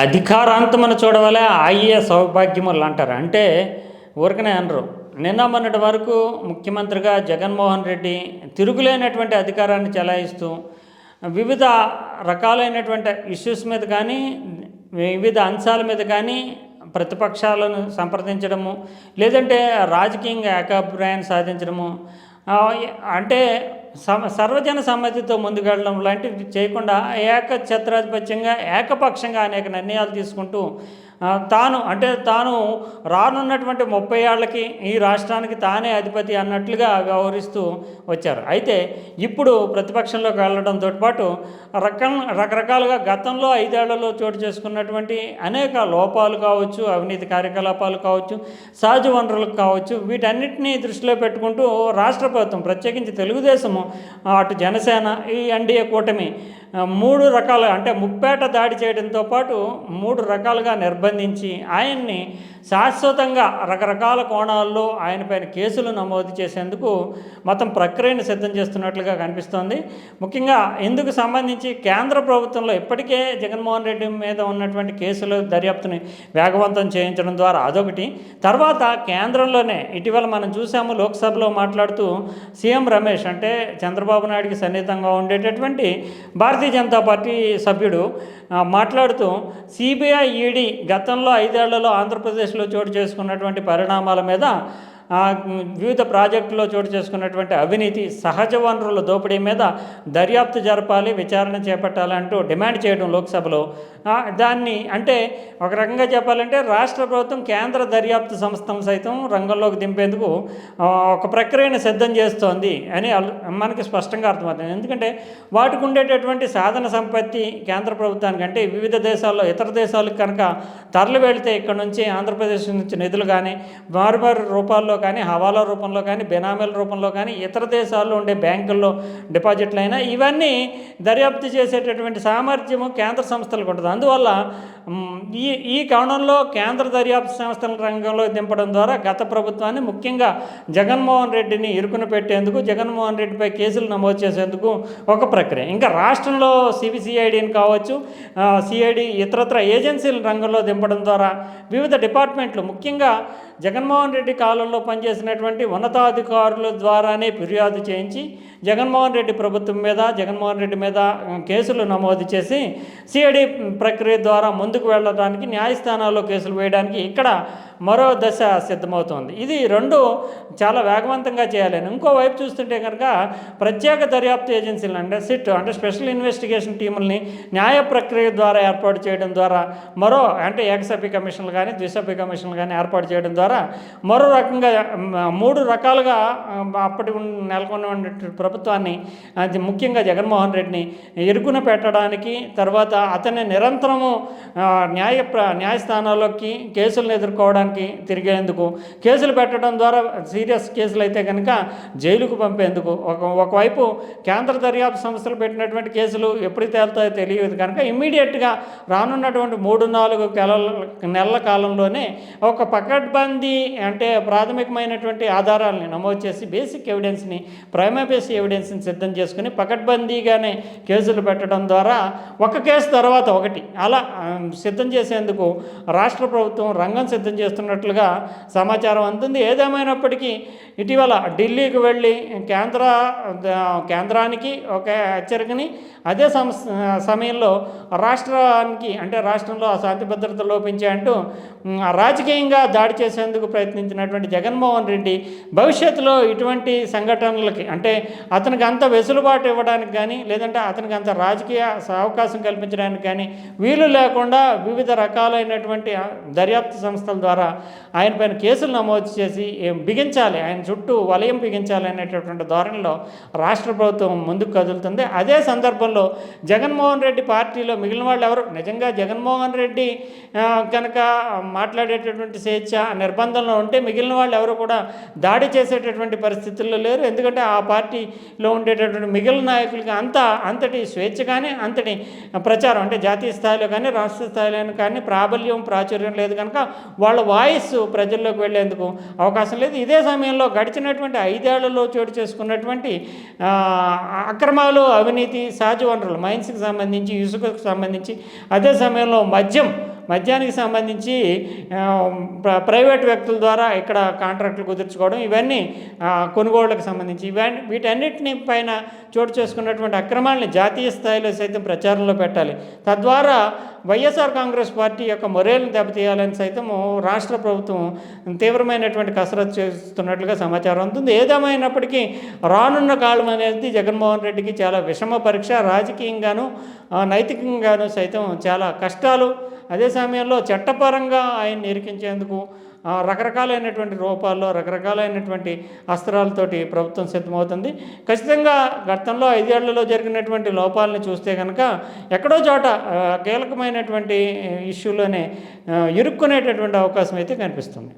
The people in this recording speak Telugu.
అధికారాంతమని చూడవలే ఆయే సౌభాగ్యములు అంటారు. అంటే ఊరికనే అనరు. నిన్న మొన్నటి వరకు ముఖ్యమంత్రిగా జగన్మోహన్ రెడ్డి తిరుగులేనటువంటి అధికారాన్ని చెలాయిస్తూ వివిధ రకాలైనటువంటి ఇష్యూస్ మీద కానీ వివిధ అంశాల మీద కానీ ప్రతిపక్షాలను సంప్రదించడము లేదంటే రాజకీయంగా ఏకాభిప్రాయాన్ని సాధించడము అంటే సమ సర్వజన సమ్మతితో ముందుకెళ్ళడం లాంటివి చేయకుండా ఏక ఛత్రాధిపత్యంగా ఏకపక్షంగా అనేక నిర్ణయాలు తీసుకుంటూ తాను అంటే తాను రానున్నటువంటి ముప్పై ఏళ్ళకి ఈ రాష్ట్రానికి తానే అధిపతి అన్నట్లుగా వ్యవహరిస్తూ వచ్చారు. అయితే ఇప్పుడు ప్రతిపక్షంలోకి వెళ్ళడంతో పాటు రకం రకరకాలుగా గతంలో ఐదేళ్ళలో చోటు చేసుకున్నటువంటి అనేక లోపాలు కావచ్చు అవినీతి కార్యకలాపాలు కావచ్చు సహజ వనరులు కావచ్చు వీటన్నిటినీ దృష్టిలో పెట్టుకుంటూ రాష్ట్ర ప్రభుత్వం ప్రత్యేకించి తెలుగుదేశము అటు జనసేన ఈ ఎన్డీఏ కూటమి మూడు రకాల అంటే ముప్పేట దాడి చేయడంతో పాటు మూడు రకాలుగా నిర్బంధించి ఆయన్ని శాశ్వతంగా రకరకాల కోణాల్లో ఆయనపైన కేసులు నమోదు చేసేందుకు మొత్తం ప్రక్రియను సిద్ధం చేస్తున్నట్లుగా కనిపిస్తోంది. ముఖ్యంగా ఇందుకు సంబంధించి కేంద్ర ప్రభుత్వంలో ఇప్పటికే జగన్మోహన్ రెడ్డి మీద ఉన్నటువంటి కేసులు దర్యాప్తుని వేగవంతం చేయించడం ద్వారా అదొకటి. తర్వాత కేంద్రంలోనే ఇటీవల మనం చూసాము లోక్సభలో మాట్లాడుతూ సీఎం రమేష్ అంటే చంద్రబాబు నాయుడికి సన్నిహితంగా ఉండేటటువంటి భారతీయ జనతా పార్టీ సభ్యుడు మాట్లాడుతూ సిబిఐ ఈడీ గతంలో ఐదేళ్ళలో ఆంధ్రప్రదేశ్ ఆంధ్రప్రదేశ్లో చోటు చేసుకున్నటువంటి పరిణామాల మీద వివిధ ప్రాజెక్టుల్లో చోటు చేసుకున్నటువంటి అవినీతి సహజ వనరుల దోపిడీ మీద దర్యాప్తు జరపాలి విచారణ చేపట్టాలి అంటూ డిమాండ్ చేయడం లోక్సభలో. దాన్ని అంటే ఒక రకంగా చెప్పాలంటే రాష్ట్ర ప్రభుత్వం కేంద్ర దర్యాప్తు సంస్థను సైతం రంగంలోకి దింపేందుకు ఒక ప్రక్రియను సిద్ధం చేస్తోంది అని అల్- మనకి స్పష్టంగా అర్థమవుతుంది. ఎందుకంటే వాటికి ఉండేటటువంటి సాధన సంపత్తి కేంద్ర ప్రభుత్వానికి అంటే వివిధ దేశాల్లో ఇతర దేశాలకు కనుక తరలి వెళితే ఇక్కడ నుంచి ఆంధ్రప్రదేశ్ నుంచి నిధులు కానీ మారుమారు రూపాల్లో కానీ హవాలా రూపంలో కానీ బెనామీల రూపంలో కానీ ఇతర దేశాల్లో ఉండే బ్యాంకుల్లో డిపాజిట్లు అయినా ఇవన్నీ దర్యాప్తు చేసేటటువంటి సామర్థ్యము కేంద్ర సంస్థలకు ఉంటుంది. అందువల్ల ఈ ఈ కోణంలో కేంద్ర దర్యాప్తు సంస్థల రంగంలో దింపడం ద్వారా గత ప్రభుత్వాన్ని ముఖ్యంగా జగన్మోహన్ రెడ్డిని ఇరుకున పెట్టేందుకు జగన్మోహన్ రెడ్డిపై కేసులు నమోదు చేసేందుకు ఒక ప్రక్రియ. ఇంకా రాష్ట్రంలో సిబిసిఐడిని కావచ్చు సిఐడి ఇతరత్ర ఏజెన్సీల రంగంలో దింపడం ద్వారా వివిధ డిపార్ట్మెంట్లు ముఖ్యంగా జగన్మోహన్ రెడ్డి కాలంలో పనిచేసినటువంటి ఉన్నతాధికారుల ద్వారానే ఫిర్యాదు చేయించి జగన్మోహన్ రెడ్డి ప్రభుత్వం మీద జగన్మోహన్ రెడ్డి మీద కేసులు నమోదు చేసి సిఐడి ప్రక్రియ ద్వారా ముందుకు వెళ్ళడానికి న్యాయస్థానాల్లో కేసులు వేయడానికి ఇక్కడ మరో దశ సిద్ధమవుతోంది. ఇది రెండు చాలా వేగవంతంగా చేయాలని. ఇంకోవైపు చూస్తుంటే కనుక ప్రత్యేక దర్యాప్తు ఏజెన్సీలు అంటే సిట్ అంటే స్పెషల్ ఇన్వెస్టిగేషన్ టీముల్ని న్యాయ ప్రక్రియ ద్వారా ఏర్పాటు చేయడం ద్వారా మరో అంటే ఏకసభ్య కమిషన్లు కానీ ద్విసభ్య కమిషన్లు కానీ ఏర్పాటు చేయడం ద్వారా మరో రకంగా మూడు రకాలుగా అప్పటి ఉన్న- నెలకొన్న ప్రభుత్వాన్ని అది ముఖ్యంగా జగన్మోహన్ రెడ్డిని ఇరుకున పెట్టడానికి తర్వాత అతన్ని నిరంతరము న్యాయ ప్ర న్యాయస్థానాల్లోకి కేసులను ఎదుర్కోవడానికి తిరిగేందుకు. కేసులు పెట్టడం ద్వారా సీరియస్ కేసులు అయితే కనుక జైలుకు పంపేందుకు. ఒక ఒకవైపు కేంద్ర దర్యాప్తు సంస్థలు పెట్టినటువంటి కేసులు ఎప్పుడు తేలుతాయో తెలియదు కనుక ఇమ్మీడియట్గా రానున్నటువంటి మూడు నాలుగు నెలల నెలల కాలంలోనే ఒక పకడ్బందీ అంటే ప్రాథమికమైనటువంటి ఆధారాలని నమోదు చేసి బేసిక్ ఎవిడెన్స్ని ప్రైమబేసి ఎవిడెన్స్ని సిద్ధం చేసుకుని పకడ్బందీగానే కేసులు పెట్టడం ద్వారా ఒక కేసు తర్వాత ఒకటి. అలా సిద్ధం చేసేందుకు రాష్ట్ర ప్రభుత్వం రంగం సిద్ధం చేస్తుంది చేస్తున్నట్లుగా సమాచారం అందుతుంది ఏదేమైనప్పటికీ ఇటీవల ఢిల్లీకి వెళ్ళి కేంద్ర కేంద్రానికి ఒక హెచ్చరికని అదే సంస్ సమయంలో రాష్ట్రానికి అంటే రాష్ట్రంలో శాంతి భద్రత లోపించే అంటూ రాజకీయంగా దాడి చేసేందుకు ప్రయత్నించినటువంటి జగన్మోహన్ రెడ్డి భవిష్యత్తులో ఇటువంటి సంఘటనలకి అంటే అతనికి అంత వెసులుబాటు ఇవ్వడానికి కానీ లేదంటే అతనికి అంత రాజకీయ అవకాశం కల్పించడానికి కానీ వీలు లేకుండా వివిధ రకాలైనటువంటి దర్యాప్తు సంస్థల ద్వారా ఆయన పైన కేసులు నమోదు చేసి బిగించాలి ఆయన చుట్టూ వలయం బిగించాలనేటటువంటి ధోరణిలో రాష్ట్ర ప్రభుత్వం ముందుకు కదులుతుంది. అదే సందర్భంలో జగన్మోహన్ రెడ్డి పార్టీలో మిగిలిన వాళ్ళు ఎవరు? నిజంగా జగన్మోహన్ రెడ్డి కనుక మాట్లాడేటటువంటి స్వేచ్ఛ నిర్బంధంలో ఉంటే మిగిలిన వాళ్ళు ఎవరు కూడా దాడి చేసేటటువంటి పరిస్థితుల్లో లేరు. ఎందుకంటే ఆ పార్టీలో ఉండేటటువంటి మిగిలిన నాయకులకి అంత అంతటి స్వేచ్ఛ కానీ అంతటి ప్రచారం అంటే జాతీయ స్థాయిలో కానీ రాష్ట్ర స్థాయిలో కానీ ప్రాబల్యం ప్రాచుర్యం లేదు కనుక వాళ్ళ వాయిస్ ప్రజల్లోకి వెళ్ళేందుకు అవకాశం లేదు. ఇదే సమయంలో గడిచినటువంటి ఐదేళ్ళలో చోటు చేసుకున్నటువంటి అక్రమాలు అవినీతి సహజ వనరులు మైన్స్కి సంబంధించి ఇసుకకు సంబంధించి అదే సమయంలో మద్యం మద్యానికి సంబంధించి ప్ర- ప్రైవేట్ వ్యక్తుల ద్వారా ఇక్కడ కాంట్రాక్టులు కుదుర్చుకోవడం ఇవన్నీ కొనుగోళ్ళకు సంబంధించి ఇవన్నీ వీటన్నిటిని పైన చోటు చేసుకున్నటువంటి అక్రమాలని జాతీయ స్థాయిలో సైతం ప్రచారంలో పెట్టాలి. తద్వారా వైఎస్ఆర్ కాంగ్రెస్ పార్టీ యొక్క మొరేలను దెబ్బతీయాలని సైతం రాష్ట్ర ప్రభుత్వం తీవ్రమైనటువంటి కసరత్తు చేస్తున్నట్లుగా సమాచారం ఉంటుంది ఏదేమైనప్పటికీ రానున్న కాలం అనేది జగన్మోహన్ రెడ్డికి చాలా విషమ పరీక్ష రాజకీయంగాను నైతికంగాను సైతం చాలా కష్టాలు అదే సమయంలో చట్టపరంగా ఆయన్ని ఎరికించేందుకు రకరకాలైనటువంటి రూపాల్లో రకరకాలైనటువంటి అస్త్రాలతోటి ప్రభుత్వం సిద్ధమవుతుంది. ఖచ్చితంగా గతంలో ఐదేళ్ళలో జరిగినటువంటి లోపాలని చూస్తే కనుక ఎక్కడో చోట కీలకమైనటువంటి ఇష్యూలోనే ఇరుక్కునేటటువంటి అవకాశం అయితే కనిపిస్తుంది.